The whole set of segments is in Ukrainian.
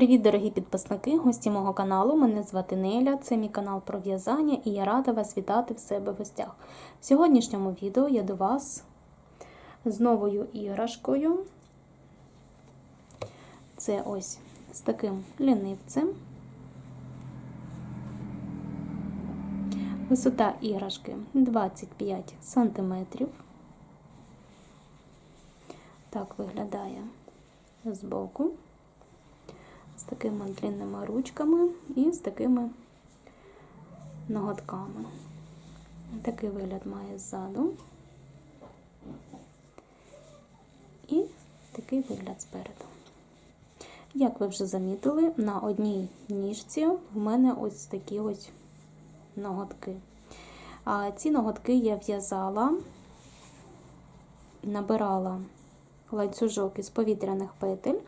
Привіт, дорогі підписники, гості мого каналу. Мене звати Неля, це мій канал про в'язання і я рада вас вітати в себе в гостях. В сьогоднішньому відео я до вас з новою іграшкою. Це ось з таким лінивцем. Висота іграшки 25 см. Так виглядає збоку такими длинними ручками і з такими ноготками. Такий вигляд має ззаду. І такий вигляд спереду. Як ви вже замітили, на одній ніжці в мене ось такі ось ноготки. А ці ноготки я в'язала, набирала ланцюжок із повітряних петель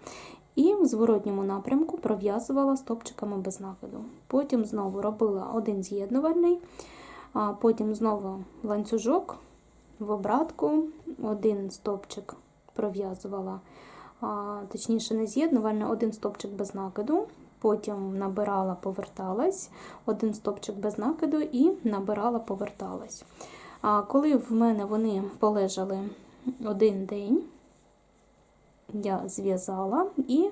і в зворотньому напрямку пров'язувала стопчиками без накиду. Потім знову робила один з'єднувальний, потім знову ланцюжок в обратку, один стопчик пров'язувала, точніше, не з'єднувальний, один стопчик без накиду. Потім набирала, поверталась, один стопчик без накиду і набирала, поверталась. А коли в мене вони полежали один день, я зв'язала і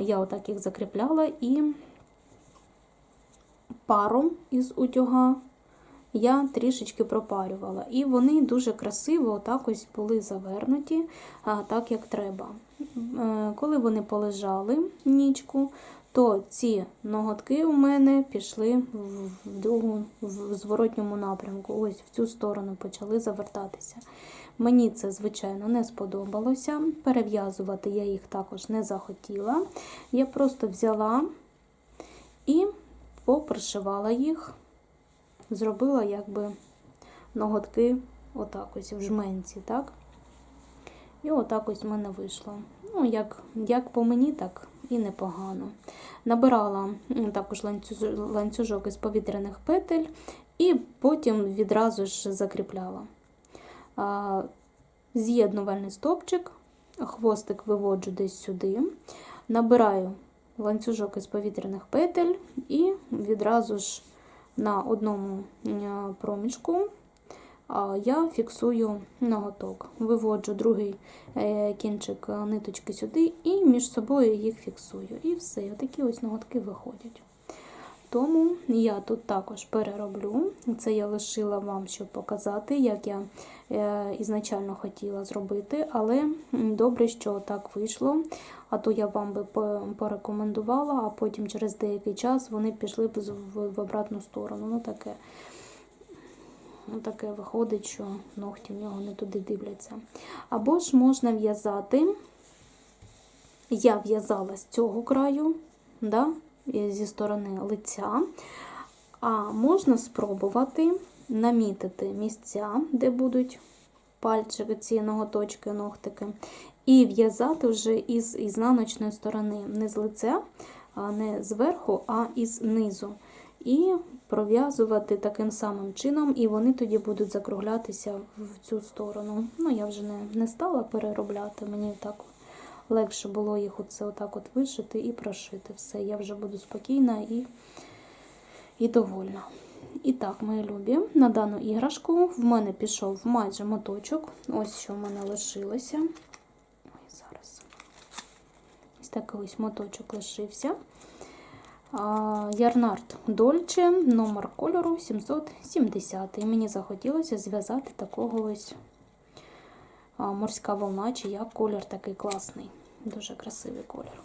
я отак їх закріпляла і паром із утюга я трішечки пропарювала. І вони дуже красиво отак ось були завернуті, так як треба. Е, коли вони полежали нічку, то ці ноготки у мене пішли в другу, в зворотньому напрямку. Ось в цю сторону почали завертатися. Мені це, звичайно, не сподобалося. Перев'язувати я їх також не захотіла. Я просто взяла і попришивала їх, зробила якби ноготки отак ось в жменці, так? І отак ось в мене вийшло. Ну, як як по мені, так і непогано. Набирала також ланцюжок із повітряних петель, і потім відразу ж закріпляла. З'єднувальний стопчик, хвостик виводжу десь сюди, набираю ланцюжок із повітряних петель і відразу ж на одному проміжку я фіксую ноготок, виводжу другий е, кінчик ниточки сюди і між собою їх фіксую. І все, такі ось ноготки виходять. Тому я тут також перероблю. Це я лишила вам, щоб показати, як я е, ізначально хотіла зробити, але добре, що так вийшло. А то я вам би порекомендувала, а потім через деякий час вони пішли б в обратну сторону. Ну, таке. Ну, таке виходить, що ногті в нього не туди дивляться. Або ж можна в'язати, я в'язала з цього краю, да, зі сторони лиця, а можна спробувати намітити місця, де будуть пальчики, ці ноготочки, ногтики, і в'язати вже із ізнаночної сторони, не з лиця, не зверху, а із низу. І пров'язувати таким самим чином, і вони тоді будуть закруглятися в цю сторону. Ну, я вже не не стала переробляти, мені так легше було їх оце отак от вишити і прошити. Все, я вже буду спокійна і, і довольна. І так, мої любі, на дану іграшку в мене пішов майже моточок. Ось що в мене лишилося. Ой, зараз. Ось такий ось моточок лишився. Ярнард Дольче, номер кольору 770. І мені захотілося зв'язати такого ось морська волна, чи як колір такий класний. Дуже красивий колір.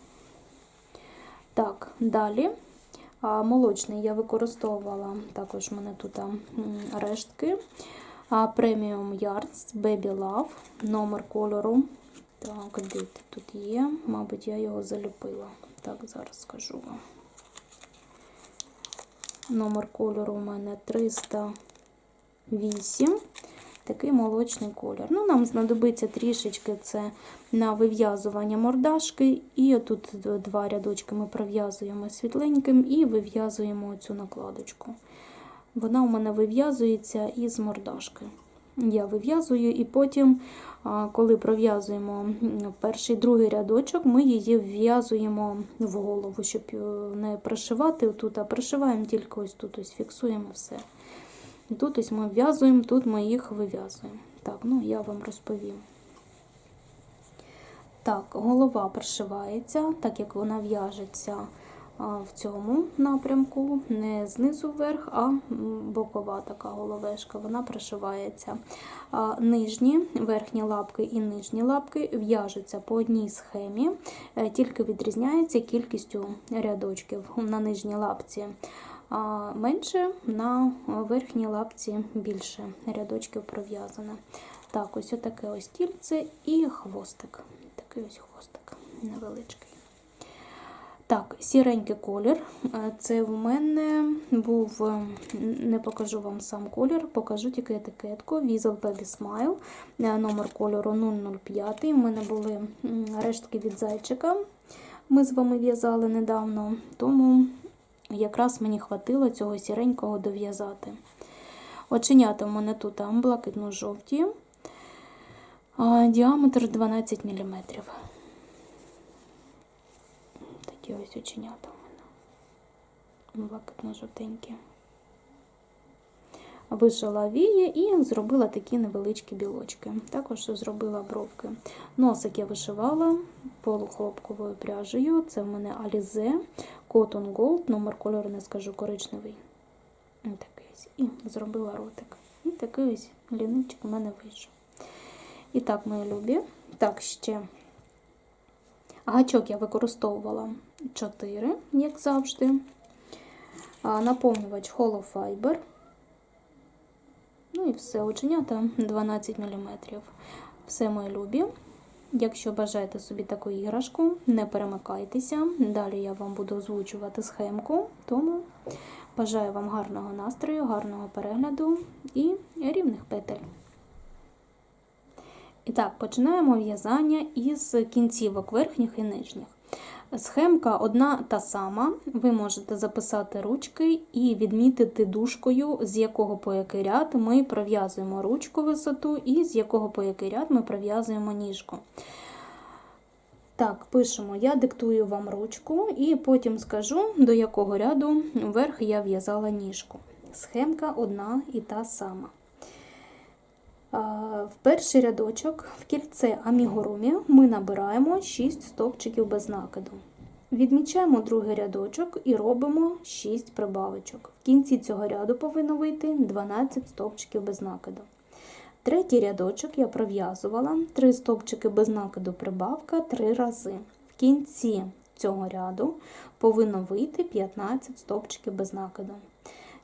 Так, далі. Молочний я використовувала також в мене тут рештки. Premium Yards Baby Love, номер кольору. Так, де тут є? Мабуть, я його залюпила. Так, зараз скажу вам. Номер кольору у мене 308. Такий молочний колір. Ну, Нам знадобиться трішечки це на вив'язування мордашки. І тут два рядочки ми пров'язуємо світленьким і вив'язуємо цю накладочку. Вона у мене вив'язується із мордашки. я вив'язую, і потім, коли пров'язуємо перший другий рядочок, ми її вв'язуємо в голову, щоб е, не пришивати тут, а пришиваємо тільки ось тут, ось фіксуємо все. Тут ось ми в'язуємо, тут ми їх вив'язуємо. Так, ну я вам розповім. Так, голова пришивається, так як вона в'яжеться в цьому напрямку, не знизу вверх, а бокова така головешка, вона пришивається. Нижні, верхні лапки і нижні лапки в'яжуться по одній схемі, е, тільки відрізняється кількістю рядочків на нижній лапці. Менше на верхній лапці більше рядочків пров'язано. Так, ось отаке ось тільце і хвостик. Такий ось хвостик невеличкий. Так, сіренький колір. Е, Це в мене був, е, не покажу вам сам колір, покажу тільки етикетку. Weasel Baby Smile, е, номер кольору 005. У мене були рештки від зайчика. Ми з вами в'язали недавно, тому якраз мені хватило цього сіренького дов'язати. Оченята в мене тут блакитно-жовті, діаметр 12 мм. Такі ось оченята в мене. Блакитно-жовтенькі. Вишила вії і зробила такі невеличкі білочки. Також зробила бровки. Носик я вишивала полухлопковою пряжею. Це в мене Alize Cotton Gold, номер кольору не скажу коричневий. Такий ось. І зробила ротик. І такий ось лінивчик у мене вийшов. І так, мої любі. Так, ще гачок я використовувала 4, як завжди. Наповнювач Hollow Fiber. Ну і все, оченята 12 мм. Все мої любі. Якщо бажаєте собі таку іграшку, не перемикайтеся. Далі я вам буду озвучувати схемку. Тому бажаю вам гарного настрою, гарного перегляду і рівних петель. І так, починаємо в'язання із кінцівок верхніх і нижніх. Схемка одна та сама. Ви можете записати ручки і відмітити дужкою, з якого по який ряд ми пров'язуємо ручку висоту, і з якого по який ряд ми пров'язуємо ніжку. Так, пишемо, я диктую вам ручку, і потім скажу, до якого ряду вверх я в'язала ніжку. Схемка одна і та сама. В перший рядочок в кільце амігурумі ми набираємо 6 стовпчиків без накиду. Відмічаємо другий рядочок і робимо 6 прибавочок. В кінці цього ряду повинно вийти 12 стовпчиків без накиду. Третій рядочок я пров'язувала 3 стовпчики без накиду прибавка 3 рази. В кінці цього ряду повинно вийти 15 стовпчиків без накиду.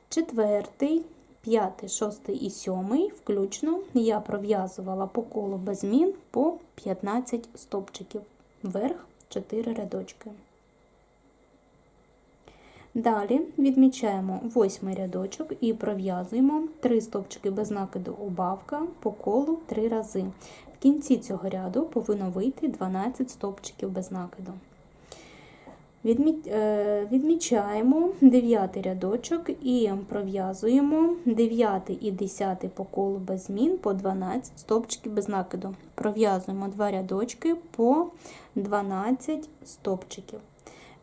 Четвертий, п'ятий, шостий і сьомий включно я пров'язувала по колу без змін по 15 стовпчиків. Вверх 4 рядочки. Далі відмічаємо восьмий рядочок і пров'язуємо 3 стовпчики без накиду убавка по колу 3 рази. В кінці цього ряду повинно вийти 12 стовпчиків без накиду. Е, Відмічаємо 9 рядочок і пров'язуємо 9 і 10 по колу без змін по 12 стовпчиків без накиду. Пров'язуємо 2 рядочки по 12 стовпчиків.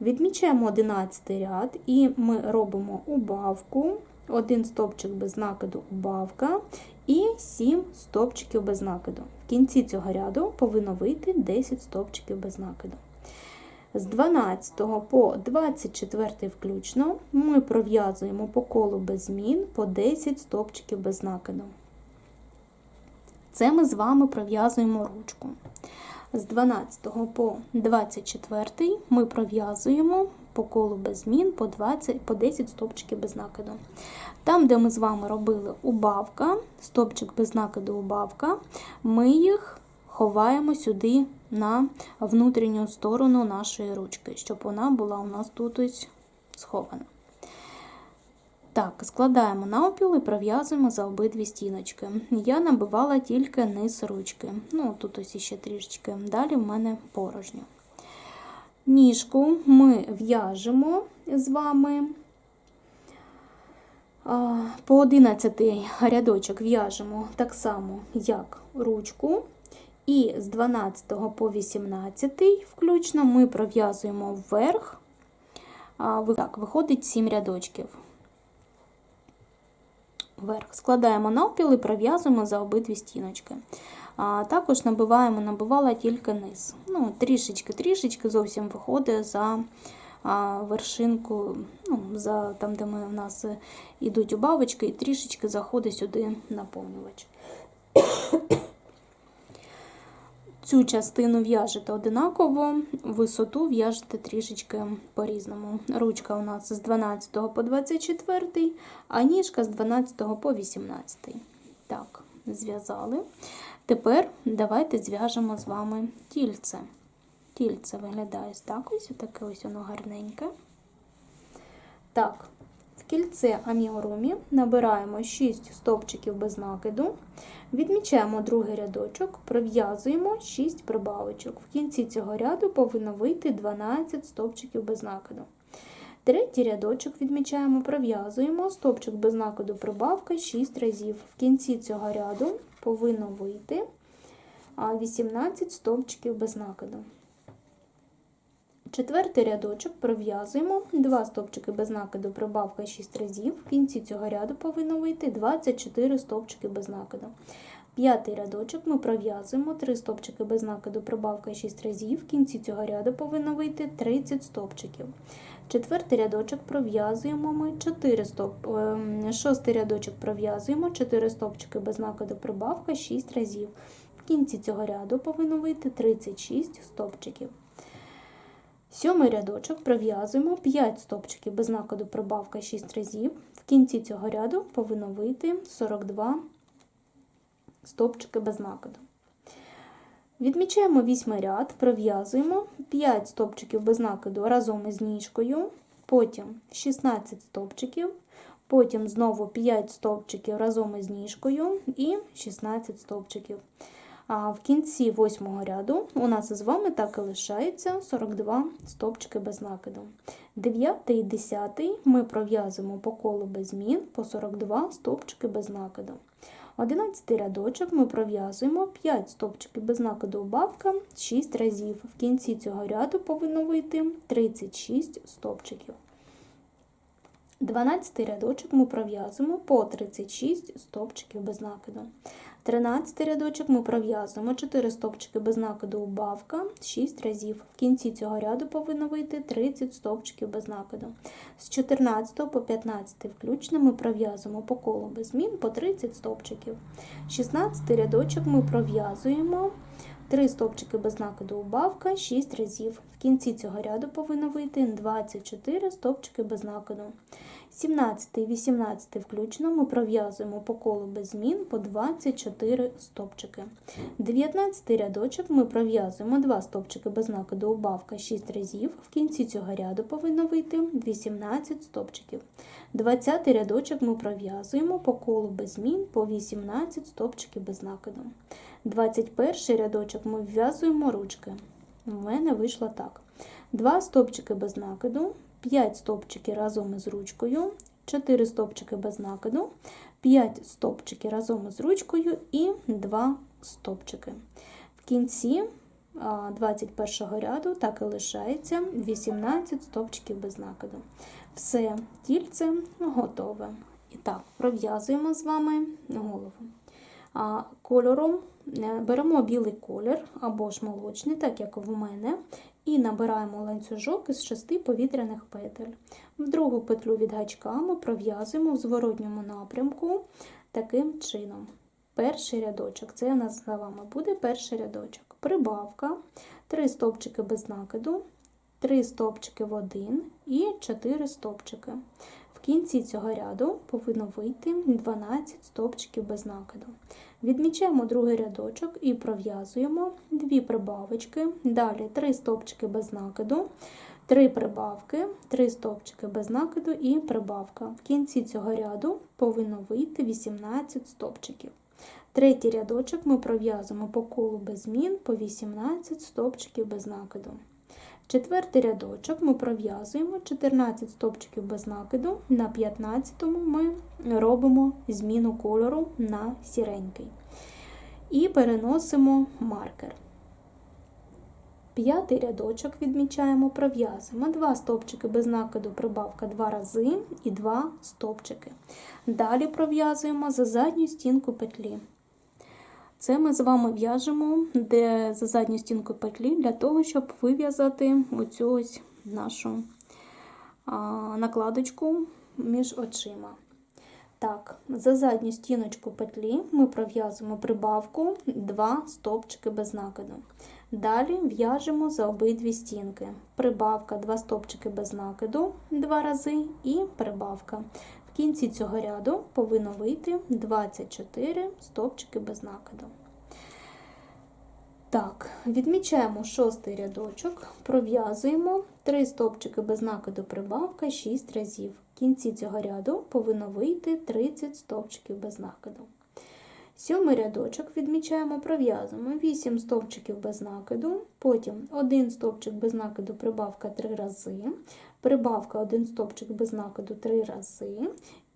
Відмічаємо 11 ряд і ми робимо убавку, 1 стовпчик без накиду убавка і 7 стовпчиків без накиду. В кінці цього ряду повинно вийти 10 стовпчиків без накиду. З 12 по 24 включно ми пров'язуємо по колу без змін по 10 стовпчиків без накиду. Це ми з вами пров'язуємо ручку. З 12 по 24 ми пров'язуємо по колу без змін по, 20, по 10 стовпчиків без накиду. Там, де ми з вами робили убавка, стовпчик без накиду убавка, ми їх ховаємо сюди на внутрішню сторону нашої ручки, щоб вона була у нас тут ось схована. Так, складаємо навпіл і пров'язуємо за обидві стіночки. Я набивала тільки низ ручки. Ну, тут ось іще трішечки. Далі в мене порожньо. Ніжку ми в'яжемо з вами По 11 рядочок в'яжемо так само, як ручку. І з 12 по 18 включно ми пров'язуємо вверх. Так, виходить 7 рядочків. Вверх. Складаємо навпіл і пров'язуємо за обидві стіночки. А також набиваємо, набивала тільки низ. Ну, трішечки-трішечки зовсім виходить за вершинку, ну, за там, де ми, у нас е, ідуть убавочки, і трішечки заходить сюди наповнювач. Цю частину в'яжете одинаково, висоту в'яжете трішечки по-різному. Ручка у нас з 12 по 24, а ніжка з 12 по 18. Так, зв'язали. Тепер давайте зв'яжемо з вами тільце. Тільце виглядає ось так ось, таке ось воно гарненьке. Так, кільце амігурумі набираємо 6 стовпчиків без накиду, відмічаємо другий рядочок, пров'язуємо 6 прибавочок. В кінці цього ряду повинно вийти 12 стовпчиків без накиду. Третій рядочок відмічаємо, пров'язуємо стовпчик без накиду прибавка 6 разів. В кінці цього ряду повинно вийти 18 стовпчиків без накиду. Четвертий рядочок пров'язуємо 2 стовпчики без накиду, прибавка 6 разів. В кінці цього ряду повинно вийти 24 стовпчики без накиду. П'ятий рядочок ми пров'язуємо 3 стовпчики без накиду, прибавка 6 разів. В кінці цього ряду повинно вийти 30 стовпчиків. Четвертий рядочок пров'язуємо ми 4 стоп... ем, Шостий рядочок пров'язуємо 4 стовпчики без накиду, прибавка 6 разів. В кінці цього ряду повинно вийти 36 стовпчиків. Сьомий рядочок пров'язуємо 5 стовпчиків без накиду прибавка 6 разів. В кінці цього ряду повинно вийти 42 стовпчики без накиду. Відмічаємо вісьмий ряд, пров'язуємо 5 стовпчиків без накиду разом із ніжкою, потім 16 стовпчиків, потім знову 5 стовпчиків разом із ніжкою і 16 стовпчиків. А в кінці восьмого ряду у нас із вами так і лишається 42 стовпчики без накиду. 9 і 10 ми пров'язуємо по колу без змін по 42 стовпчики без накиду. 11 рядочок ми пров'язуємо 5 стовпчиків без накиду убавка 6 разів. В кінці цього ряду повинно вийти 36 стовпчиків. 12 рядочок ми пров'язуємо по 36 стовпчиків без накиду. 13 рядочок ми пров'язуємо 4 стовпчики без накиду убавка 6 разів. В кінці цього ряду повинно вийти 30 стовпчиків без накиду. З 14 по 15 включно ми пров'язуємо по колу без змін по 30 стовпчиків. 16 рядочок ми пров'язуємо 3 стовпчики без накиду убавка 6 разів. В кінці цього ряду повинно вийти 24 стовпчики без накиду. 17 і 18 включно ми пров'язуємо по колу без змін по 24 стовпчики. 19 рядочок ми пров'язуємо 2 стовпчики без накиду убавка 6 разів. В кінці цього ряду повинно вийти 18 стовпчиків. 20 рядочок ми пров'язуємо по колу без змін по 18 стовпчиків без накиду. 21 рядочок ми вв'язуємо ручки. У мене вийшло так. 2 стовпчики без накиду, 5 стовпчиків разом із ручкою, 4 стовпчики без накиду, 5 стовпчиків разом із ручкою і 2 стовпчики. В кінці 21 ряду так і лишається 18 стовпчиків без накиду. Все, тільце готове. І так, пров'язуємо з вами голову. Кольором е, беремо білий колір або ж молочний, так як в мене, і набираємо ланцюжок із шести повітряних петель. В другу петлю від гачка ми пров'язуємо в зворотньому напрямку таким чином. Перший рядочок, це у нас за вами буде перший рядочок. Прибавка, 3 стовпчики без накиду, 3 стовпчики в один і 4 стовпчики. В кінці цього ряду повинно вийти 12 стовпчиків без накиду. Відмічаємо другий рядочок і пров'язуємо 2 прибавочки, далі 3 стовпчики без накиду, 3 прибавки, 3 стовпчики без накиду і прибавка. В кінці цього ряду повинно вийти 18 стовпчиків. Третій рядочок ми пров'язуємо по колу без змін по 18 стовпчиків без накиду. Четвертий рядочок ми пров'язуємо 14 стовпчиків без накиду, на 15 ми робимо зміну кольору на сіренький. І переносимо маркер. П'ятий рядочок відмічаємо, пров'язуємо 2 стовпчики без накиду, прибавка 2 рази і 2 стовпчики. Далі пров'язуємо за задню стінку петлі. Це ми з вами в'яжемо де за задню стінку петлі для того, щоб вив'язати оцю ось нашу накладочку між очима. Так, за задню стіночку петлі ми пров'язуємо прибавку 2 стовпчики без накиду. Далі в'яжемо за обидві стінки. Прибавка 2 стовпчики без накиду 2 рази і прибавка. В кінці цього ряду повинно вийти 24 стовпчики без накиду. Так, відмічаємо шостий рядочок, пров'язуємо 3 стовпчики без накиду прибавка 6 разів. В кінці цього ряду повинно вийти 30 стовпчиків без накиду. Сьомий рядочок відмічаємо, пров'язуємо 8 стовпчиків без накиду, потім 1 стовпчик без накиду прибавка 3 рази, прибавка 1 стовпчик без накиду 3 рази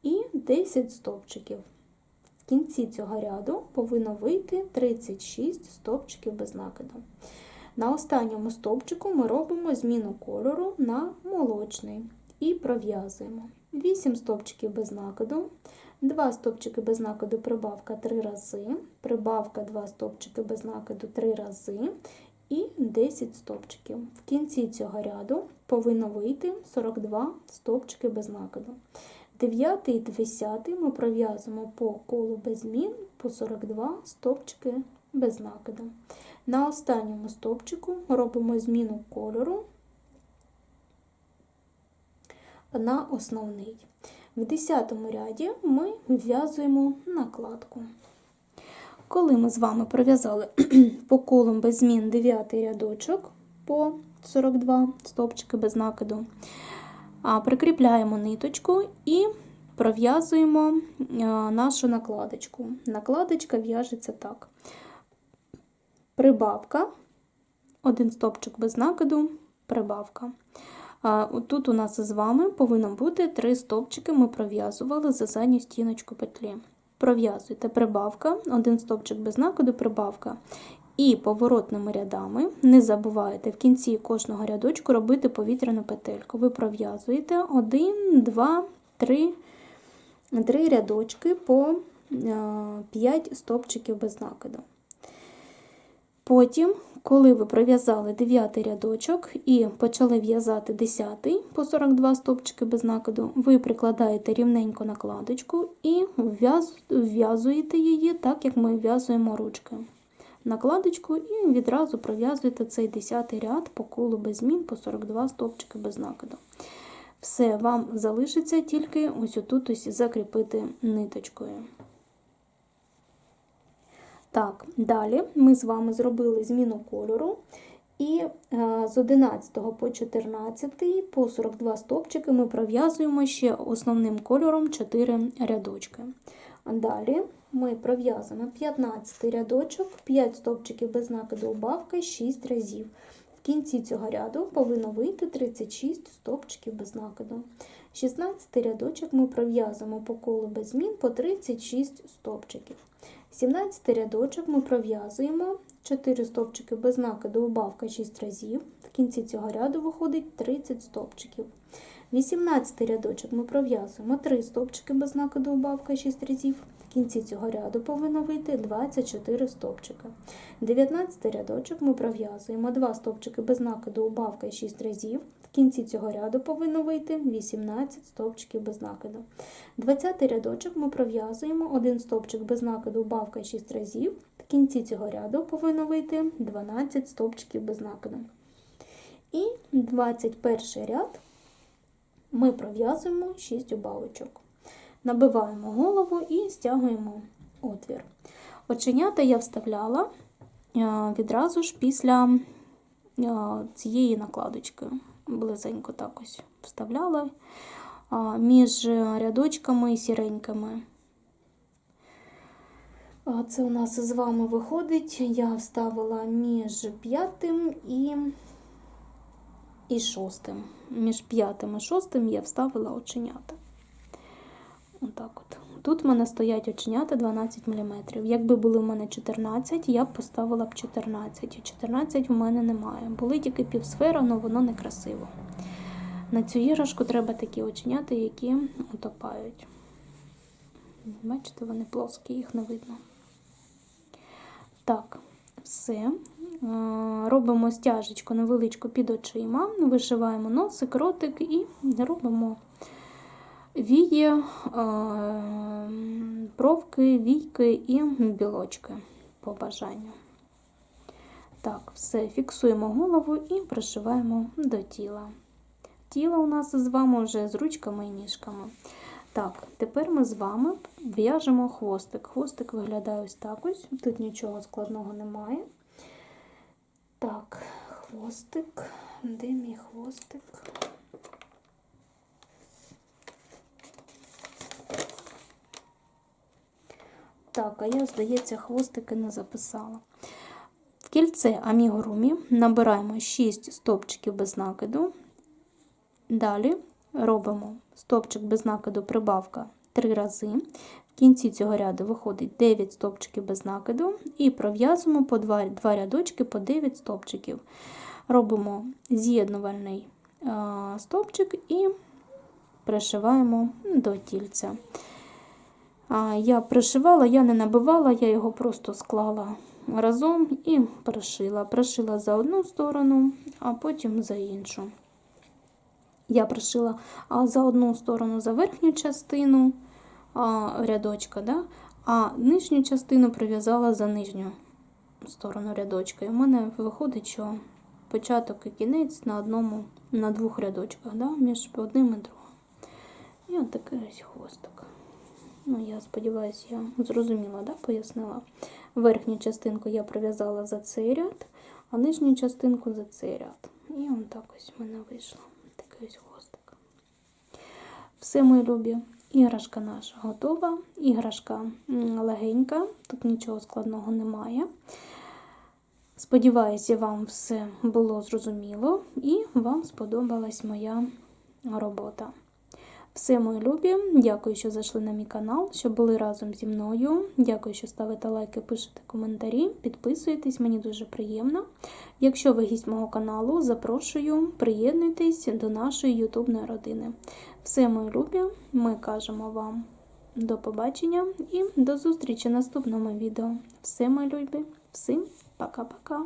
і 10 стовпчиків. В кінці цього ряду повинно вийти 36 стовпчиків без накиду. На останньому стовпчику ми робимо зміну кольору на молочний і пров'язуємо 8 стовпчиків без накиду, 2 стовпчики без накиду прибавка 3 рази, прибавка 2 стовпчики без накиду 3 рази і 10 стовпчиків. В кінці цього ряду повинно вийти 42 стовпчики без накиду. 9 і 10 ми пров'язуємо по колу без змін по 42 стовпчики без накиду. На останньому стовпчику робимо зміну кольору на основний. В 10 ряді ми вв'язуємо накладку. Коли ми з вами пров'язали по колам без змін 9 рядочок по 42 стовпчики без накиду, прикріпляємо ниточку і пров'язуємо нашу накладочку. Накладочка в'яжеться так: прибавка, один стовпчик без накиду, прибавка. Тут у нас з вами повинно бути три стовпчики, ми пров'язували за задню стіночку петлі. Пров'язуйте прибавка, один стовпчик без накиду, прибавка. І поворотними рядами не забувайте в кінці кожного рядочку робити повітряну петельку. Ви пров'язуєте 1, 2, 3, 3 рядочки по 5 стовпчиків без накиду. Потім, коли ви пров'язали 9 рядочок і почали в'язати 10 по 42 стовпчики без накиду, ви прикладаєте рівненько накладочку і вв'язуєте її так, як ми в'язуємо ручки. Накладочку і відразу пров'язуєте цей 10 ряд по колу без змін по 42 стовпчики без накиду. Все, вам залишиться тільки ось отут ось закріпити ниточкою. Так, далі ми з вами зробили зміну кольору. І е, з 11 по 14 по 42 стовпчики ми пров'язуємо ще основним кольором 4 рядочки. Далі ми пров'язуємо 15 рядочок, 5 стовпчиків без накиду убавки 6 разів. В кінці цього ряду повинно вийти 36 стовпчиків без накиду. 16 рядочок ми пров'язуємо по колу без змін по 36 стовпчиків. 17 рядочок ми пров'язуємо 4 стовпчики без накиду убавка 6 разів. В кінці цього ряду виходить 30 стовпчиків. 18 рядочок ми пров'язуємо 3 стовпчики без накиду убавка 6 разів. В кінці цього ряду повинно вийти 24 стовпчика. 19 рядочок ми пров'язуємо 2 стовпчики без накиду убавка 6 разів. В кінці цього ряду повинно вийти 18 стовпчиків без накиду. 20 рядочок ми пров'язуємо 1 стовпчик без накиду убавка 6 разів. В кінці цього ряду повинно вийти 12 стовпчиків без накиду. І 21 ряд ми пров'язуємо 6 убавочок. Набиваємо голову і стягуємо отвір. Оченята я вставляла відразу ж після цієї накладочки. Близенько так ось вставляла між рядочками і сіренькими. Це у нас з вами виходить, я вставила між п'ятим і і шостим. Між п'ятим і шостим я вставила оченята. Отак от. Тут в мене стоять оченята 12 мм. Якби були в мене 14, я б поставила б 14. І 14 в мене немає. Були тільки півсфера, але воно не красиво. На цю іграшку треба такі оченята, які утопають. Бачите, вони плоскі, їх не видно. Так, все. Е, Робимо стяжечку невеличку під очима, вишиваємо носик, ротик і робимо вії, е, бровки, війки і білочки по бажанню. Так, все, фіксуємо голову і пришиваємо до тіла. Тіло у нас з вами вже з ручками і ніжками. Так, тепер ми з вами в'яжемо хвостик. Хвостик виглядає ось так ось. Тут нічого складного немає. Так, хвостик. Де мій хвостик? Так, а я, здається, хвостики не записала. В кільце амігурумі набираємо 6 стопчиків без накиду. Далі робимо стопчик без накиду прибавка 3 рази. В кінці цього ряду виходить 9 стопчиків без накиду і пров'язуємо по 2, 2 рядочки по 9 стопчиків. Робимо з'єднувальний е, стопчик і пришиваємо до тільця. Я пришивала, я не набивала, я його просто склала разом і пришила. Пришила за одну сторону, а потім за іншу. Я пришила за одну сторону за верхню частину рядочка, да? а нижню частину прив'язала за нижню сторону рядочка. І в мене виходить, що початок і кінець на одному, на двох рядочках, да? між одним і другим. І от такий ось хвостик. Ну, я сподіваюся, я зрозуміла, да, пояснила. Верхню частинку я прив'язала за цей ряд, а нижню частинку за цей ряд. І он так ось в мене вийшло. Такий ось хвостик. Все, мої любі, іграшка наша готова. Іграшка легенька, тут нічого складного немає. Сподіваюся, вам все було зрозуміло і вам сподобалась моя робота. Все, мої любі, дякую, що зайшли на мій канал, що були разом зі мною. Дякую, що ставите лайки, пишете коментарі, підписуєтесь, мені дуже приємно. Якщо ви гість мого каналу, запрошую, приєднуйтесь до нашої ютубної родини. Все, мої любі, ми кажемо вам до побачення і до зустрічі в наступному відео. Все, мої любі, всім пока-пока.